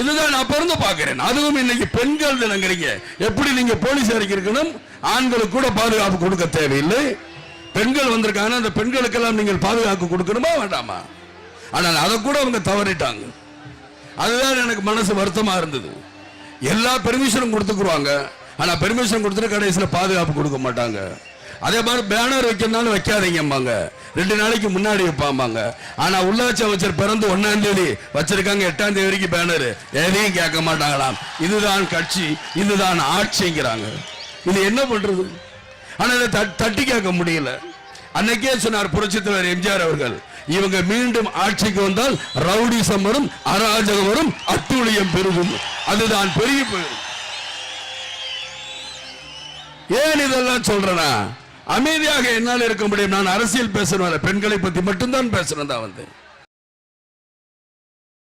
இதுதான் நான் பிறந்து பார்க்கிறேன். அதுவும் இன்னைக்கு பெண்கள் தினங்கிறீங்க எப்படி நீங்க போலீஸ் இருக்கணும் ஆண்களுக்கு கூட பாதுகாப்பு கொடுக்க தேவையில்லை. பெண்கள் வந்திருக்காங்க அந்த பெண்களுக்கெல்லாம் நீங்கள் பாதுகாப்பு கொடுக்கணுமா வேண்டாமா? ஆனால் அதை கூட அவங்க தவறிட்டாங்க. அதுதான் எனக்கு மனசு வருத்தமா இருந்தது. எல்லா பெர்மிஷனும் கொடுத்துக்குருவாங்க. ஆனால் பெர்மிஷன் கொடுத்துட்டு கடைசியில் பாதுகாப்பு கொடுக்க மாட்டாங்க. அதே மாதிரி பேனர் வைக்கிறனாலும் வைக்காதீங்கம்பாங்க. ரெண்டு நாளைக்கு முன்னாடி வைப்பாம்பாங்க. ஆனா உள்ளாட்சி அமைச்சர் பிறந்து ஒன்னாம் தேதி வச்சிருக்காங்க எட்டாம் தேதி வரைக்கும் பேனர். எதையும் கேட்க மாட்டாங்களாம். இதுதான் கட்சி இதுதான் ஆட்சிங்கிறாங்க. இது என்ன பண்றது? ஆனா இதை தட்- தட்டி கேட்க முடியல. அன்னைக்கே சொன்னார் புரட்சி தலைவர் எம்ஜிஆர் அவர்கள் இவங்க மீண்டும் ஆட்சிக்கு வந்தால் ரவுடிசம் வரும் அராஜகம் வரும் அட்டூழியம் பெருகும். அதுதான் பெரிய ஏன் இதெல்லாம் சொல்றேனா? அமைதியாக என்னால் இருக்க முடியும். நான் அரசியல் பேசணும் பெண்களை பத்தி மட்டும்தான் பேசணும் தான் வந்து